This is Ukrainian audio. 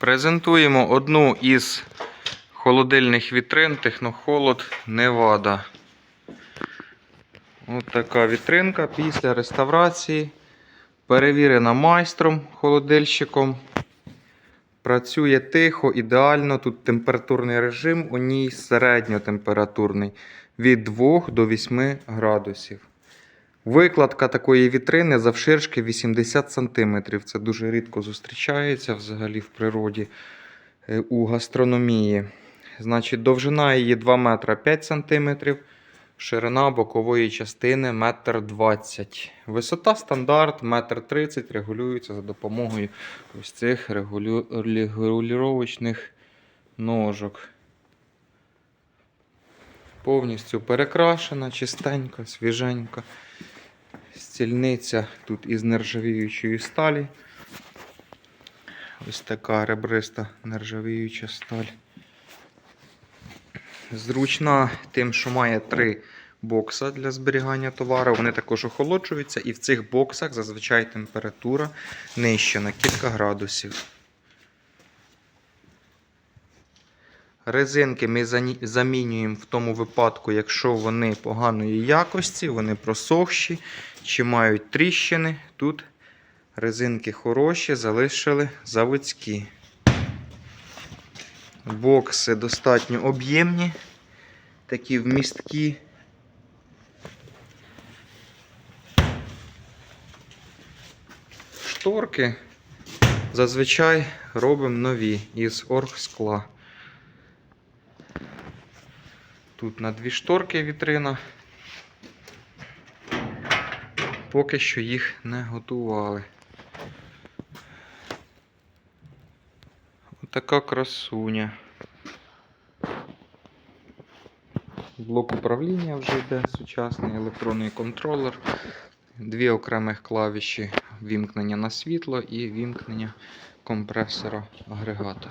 Презентуємо одну із холодильних вітрин Технохолод Невада. Ось така вітринка після реставрації. Перевірена майстром холодильщиком. Працює тихо, ідеально. Тут температурний режим у ній середньотемпературний від 2 до 8 градусів. Викладка такої вітрини завширшки 80 см. Це дуже рідко зустрічається взагалі в природі е, у гастрономії. Значить, довжина її 2 метра 5 см, ширина бокової частини 1,20 м. Висота стандарт 1,30 м регулюється за допомогою ось цих регулю... ножок. Повністю перекрашена, чистенька, свіженька. Стільниця тут із нержавіючої сталі. Ось така ребриста нержавіюча сталь. Зручна тим, що має три бокса для зберігання товару. Вони також охолоджуються, і в цих боксах зазвичай температура нижча на кілька градусів. Резинки ми замінюємо в тому випадку, якщо вони поганої якості, вони просохші чи мають тріщини. Тут резинки хороші, залишили заводські. Бокси достатньо об'ємні, такі вмісткі. Шторки зазвичай робимо нові із оргскла. Тут на дві шторки вітрина. Поки що їх не готували. Отака красуня. Блок управління вже йде сучасний електронний контролер. Дві окремих клавіші вімкнення на світло і вімкнення компресора агрегата.